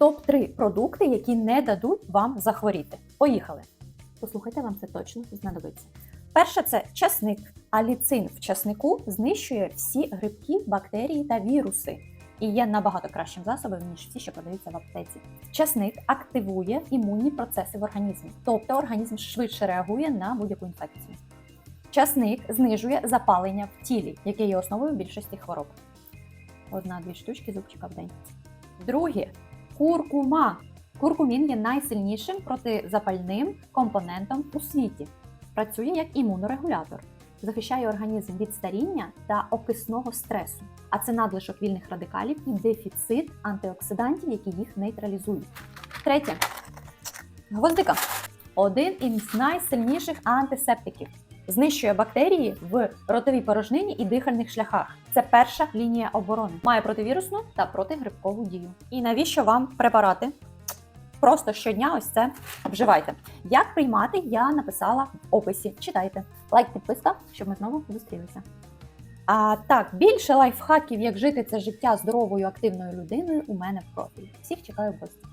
Топ-3 продукти, які не дадуть вам захворіти. Поїхали. Послухайте, вам це точно знадобиться. Перше це часник. Аліцин в часнику знищує всі грибки, бактерії та віруси і є набагато кращим засобом, ніж ті, що продаються в аптеці. Часник активує імунні процеси в організмі, тобто організм швидше реагує на будь-яку інфекцію. Часник знижує запалення в тілі, яке є основою більшості хвороб. Одна-дві штучки зубчика в день. Друге куркума. Куркумін є найсильнішим протизапальним компонентом у світі. Працює як імунорегулятор, захищає організм від старіння та окисного стресу. А це надлишок вільних радикалів і дефіцит антиоксидантів, які їх нейтралізують. Третє гвоздика один із найсильніших антисептиків. Знищує бактерії в ротовій порожнині і дихальних шляхах. Це перша лінія оборони. Має противірусну та протигрибкову дію. І навіщо вам препарати? Просто щодня ось це вживайте. Як приймати, я написала в описі. Читайте. Лайк, підписка, щоб ми знову зустрілися. А так, більше лайфхаків, як жити це життя здоровою активною людиною, у мене в профілі. Всіх чекаю в гості.